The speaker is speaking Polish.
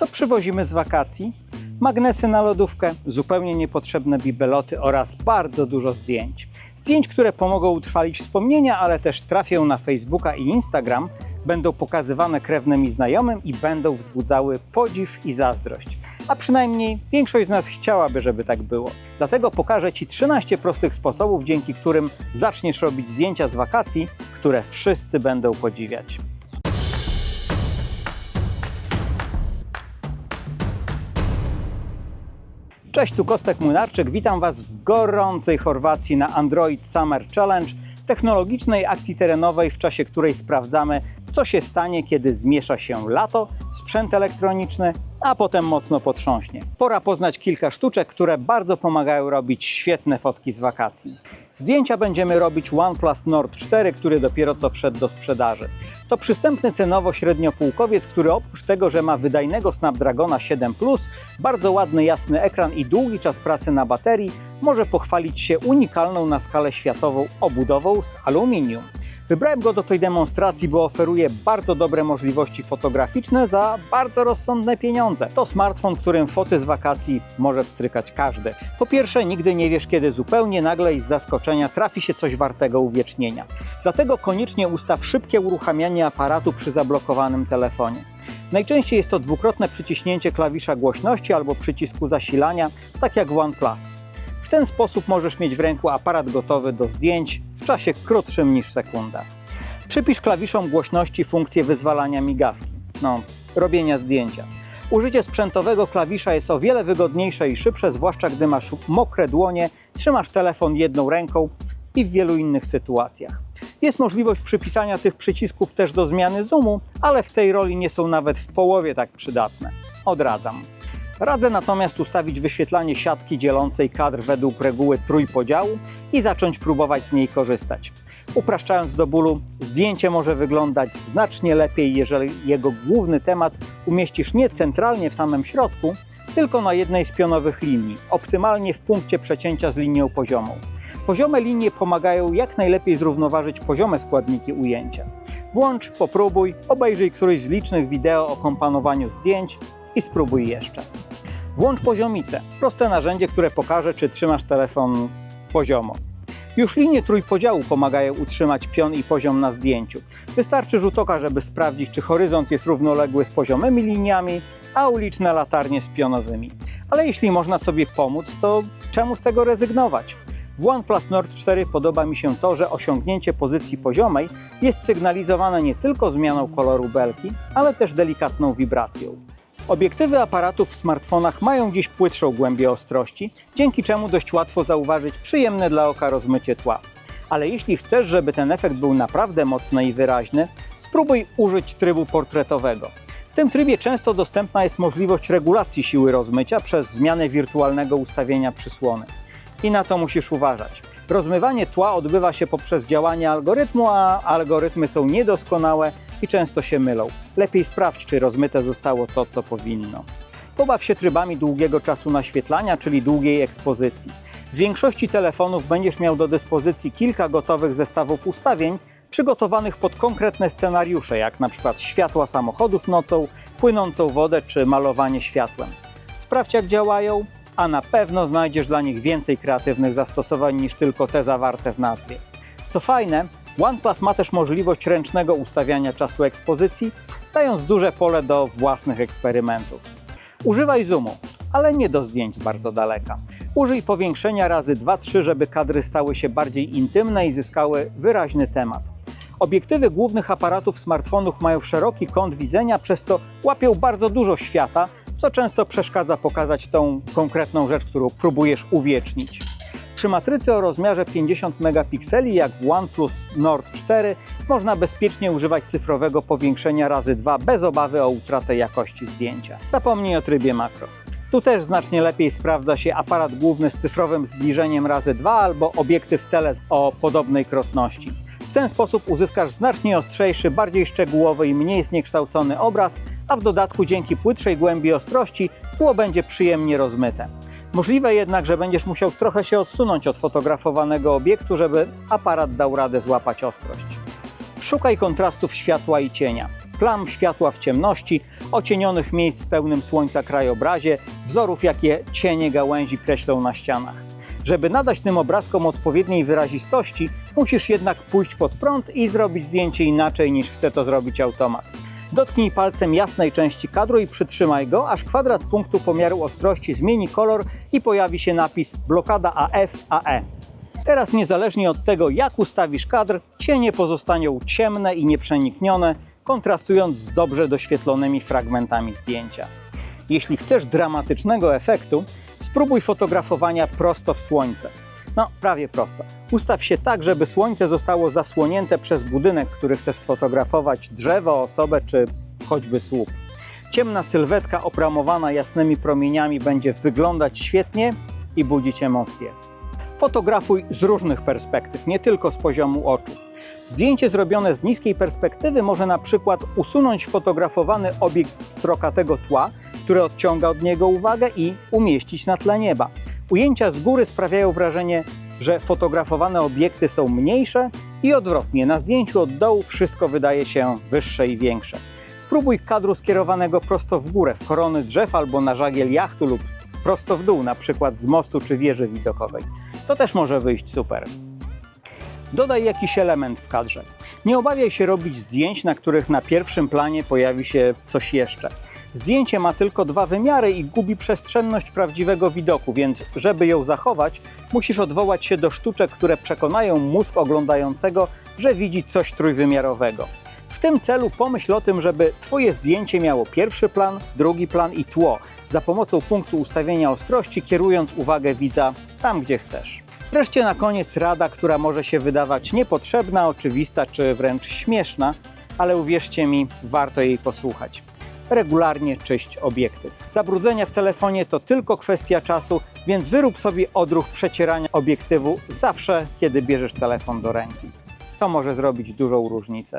Co przywozimy z wakacji? Magnesy na lodówkę, zupełnie niepotrzebne bibeloty oraz bardzo dużo zdjęć. Zdjęć, które pomogą utrwalić wspomnienia, ale też trafią na Facebooka i Instagram, będą pokazywane krewnym i znajomym i będą wzbudzały podziw i zazdrość. A przynajmniej większość z nas chciałaby, żeby tak było. Dlatego pokażę Ci 13 prostych sposobów, dzięki którym zaczniesz robić zdjęcia z wakacji, które wszyscy będą podziwiać. Cześć, tu Kostek Młynarczyk. Witam Was w gorącej Chorwacji na Android Summer Challenge, technologicznej akcji terenowej, w czasie której sprawdzamy, co się stanie, kiedy zmiesza się lato, sprzęt elektroniczny, a potem mocno potrząśnie. Pora poznać kilka sztuczek, które bardzo pomagają robić świetne fotki z wakacji. Zdjęcia będziemy robić OnePlus Nord 4, który dopiero co wszedł do sprzedaży. To przystępny cenowo średniopółkowiec, który oprócz tego, że ma wydajnego Snapdragona 7 bardzo ładny jasny ekran i długi czas pracy na baterii, może pochwalić się unikalną na skalę światową obudową z aluminium. Wybrałem go do tej demonstracji, bo oferuje bardzo dobre możliwości fotograficzne za bardzo rozsądne pieniądze. To smartfon, którym foty z wakacji może pstrykać każdy. Po pierwsze, nigdy nie wiesz, kiedy zupełnie nagle i z zaskoczenia trafi się coś wartego uwiecznienia. Dlatego koniecznie ustaw szybkie uruchamianie aparatu przy zablokowanym telefonie. Najczęściej jest to dwukrotne przyciśnięcie klawisza głośności albo przycisku zasilania, tak jak w OnePlus. W ten sposób możesz mieć w ręku aparat gotowy do zdjęć w czasie krótszym niż sekunda. Przypisz klawiszom głośności funkcję wyzwalania migawki, no, robienia zdjęcia. Użycie sprzętowego klawisza jest o wiele wygodniejsze i szybsze, zwłaszcza gdy masz mokre dłonie, trzymasz telefon jedną ręką i w wielu innych sytuacjach. Jest możliwość przypisania tych przycisków też do zmiany zoomu, ale w tej roli nie są nawet w połowie tak przydatne. Odradzam. Radzę natomiast ustawić wyświetlanie siatki dzielącej kadr według reguły trójpodziału i zacząć próbować z niej korzystać. Upraszczając do bólu, zdjęcie może wyglądać znacznie lepiej, jeżeli jego główny temat umieścisz nie centralnie w samym środku, tylko na jednej z pionowych linii, optymalnie w punkcie przecięcia z linią poziomą. Poziome linie pomagają jak najlepiej zrównoważyć poziome składniki ujęcia. Włącz, popróbuj, obejrzyj któryś z licznych wideo o komponowaniu zdjęć i spróbuj jeszcze. Włącz poziomicę, proste narzędzie, które pokaże, czy trzymasz telefon poziomo. Już linie trójpodziału pomagają utrzymać pion i poziom na zdjęciu. Wystarczy rzut oka, żeby sprawdzić, czy horyzont jest równoległy z poziomymi liniami, a uliczne latarnie z pionowymi. Ale jeśli można sobie pomóc, to czemu z tego rezygnować? W OnePlus Nord 4 podoba mi się to, że osiągnięcie pozycji poziomej jest sygnalizowane nie tylko zmianą koloru belki, ale też delikatną wibracją. Obiektywy aparatów w smartfonach mają dziś płytszą głębię ostrości, dzięki czemu dość łatwo zauważyć przyjemne dla oka rozmycie tła. Ale jeśli chcesz, żeby ten efekt był naprawdę mocny i wyraźny, spróbuj użyć trybu portretowego. W tym trybie często dostępna jest możliwość regulacji siły rozmycia przez zmianę wirtualnego ustawienia przysłony. I na to musisz uważać. Rozmywanie tła odbywa się poprzez działanie algorytmu, a algorytmy są niedoskonałe i często się mylą. Lepiej sprawdź, czy rozmyte zostało to, co powinno. Pobaw się trybami długiego czasu naświetlania, czyli długiej ekspozycji. W większości telefonów będziesz miał do dyspozycji kilka gotowych zestawów ustawień, przygotowanych pod konkretne scenariusze, jak na przykład światła samochodów nocą, płynącą wodę czy malowanie światłem. Sprawdź, jak działają, a na pewno znajdziesz dla nich więcej kreatywnych zastosowań niż tylko te zawarte w nazwie. Co fajne, OnePlus ma też możliwość ręcznego ustawiania czasu ekspozycji, dając duże pole do własnych eksperymentów. Używaj zoomu, ale nie do zdjęć bardzo daleka. Użyj powiększenia razy 2-3, żeby kadry stały się bardziej intymne i zyskały wyraźny temat. Obiektywy głównych aparatów smartfonów mają szeroki kąt widzenia, przez co łapią bardzo dużo świata, co często przeszkadza pokazać tą konkretną rzecz, którą próbujesz uwiecznić. Przy matrycy o rozmiarze 50 megapikseli, jak w OnePlus Nord 4, można bezpiecznie używać cyfrowego powiększenia razy 2 bez obawy o utratę jakości zdjęcia. Zapomnij o trybie makro. Tu też znacznie lepiej sprawdza się aparat główny z cyfrowym zbliżeniem razy 2 albo obiektyw tele o podobnej krotności. W ten sposób uzyskasz znacznie ostrzejszy, bardziej szczegółowy i mniej zniekształcony obraz, a w dodatku dzięki płytszej głębi ostrości tło będzie przyjemnie rozmyte. Możliwe jednak, że będziesz musiał trochę się odsunąć od fotografowanego obiektu, żeby aparat dał radę złapać ostrość. Szukaj kontrastów światła i cienia. plam światła w ciemności, ocienionych miejsc w pełnym słońca krajobrazie, wzorów, jakie cienie gałęzi kreślą na ścianach. Żeby nadać tym obrazkom odpowiedniej wyrazistości, musisz jednak pójść pod prąd i zrobić zdjęcie inaczej niż chce to zrobić automat. Dotknij palcem jasnej części kadru i przytrzymaj go, aż kwadrat punktu pomiaru ostrości zmieni kolor i pojawi się napis blokada AF AE. Teraz niezależnie od tego jak ustawisz kadr, cienie pozostaną ciemne i nieprzeniknione, kontrastując z dobrze doświetlonymi fragmentami zdjęcia. Jeśli chcesz dramatycznego efektu, spróbuj fotografowania prosto w słońce. No, prawie prosto. Ustaw się tak, żeby słońce zostało zasłonięte przez budynek, który chcesz sfotografować, drzewo, osobę czy choćby słup. Ciemna sylwetka opramowana jasnymi promieniami będzie wyglądać świetnie i budzić emocje. Fotografuj z różnych perspektyw, nie tylko z poziomu oczu. Zdjęcie zrobione z niskiej perspektywy może na przykład usunąć fotografowany obiekt z pstrokatego tła, które odciąga od niego uwagę i umieścić na tle nieba. Ujęcia z góry sprawiają wrażenie, że fotografowane obiekty są mniejsze i odwrotnie, na zdjęciu od dołu wszystko wydaje się wyższe i większe. Spróbuj kadru skierowanego prosto w górę, w korony drzew albo na żagiel jachtu lub prosto w dół, na przykład z mostu czy wieży widokowej. To też może wyjść super. Dodaj jakiś element w kadrze. Nie obawiaj się robić zdjęć, na których na pierwszym planie pojawi się coś jeszcze. Zdjęcie ma tylko dwa wymiary i gubi przestrzenność prawdziwego widoku, więc żeby ją zachować, musisz odwołać się do sztuczek, które przekonają mózg oglądającego, że widzi coś trójwymiarowego. W tym celu pomyśl o tym, żeby Twoje zdjęcie miało pierwszy plan, drugi plan i tło, za pomocą punktu ustawienia ostrości, kierując uwagę widza tam, gdzie chcesz. Wreszcie na koniec rada, która może się wydawać niepotrzebna, oczywista czy wręcz śmieszna, ale uwierzcie mi, warto jej posłuchać. Regularnie czyść obiektyw. Zabrudzenia w telefonie to tylko kwestia czasu, więc wyrób sobie odruch przecierania obiektywu zawsze, kiedy bierzesz telefon do ręki. To może zrobić dużą różnicę.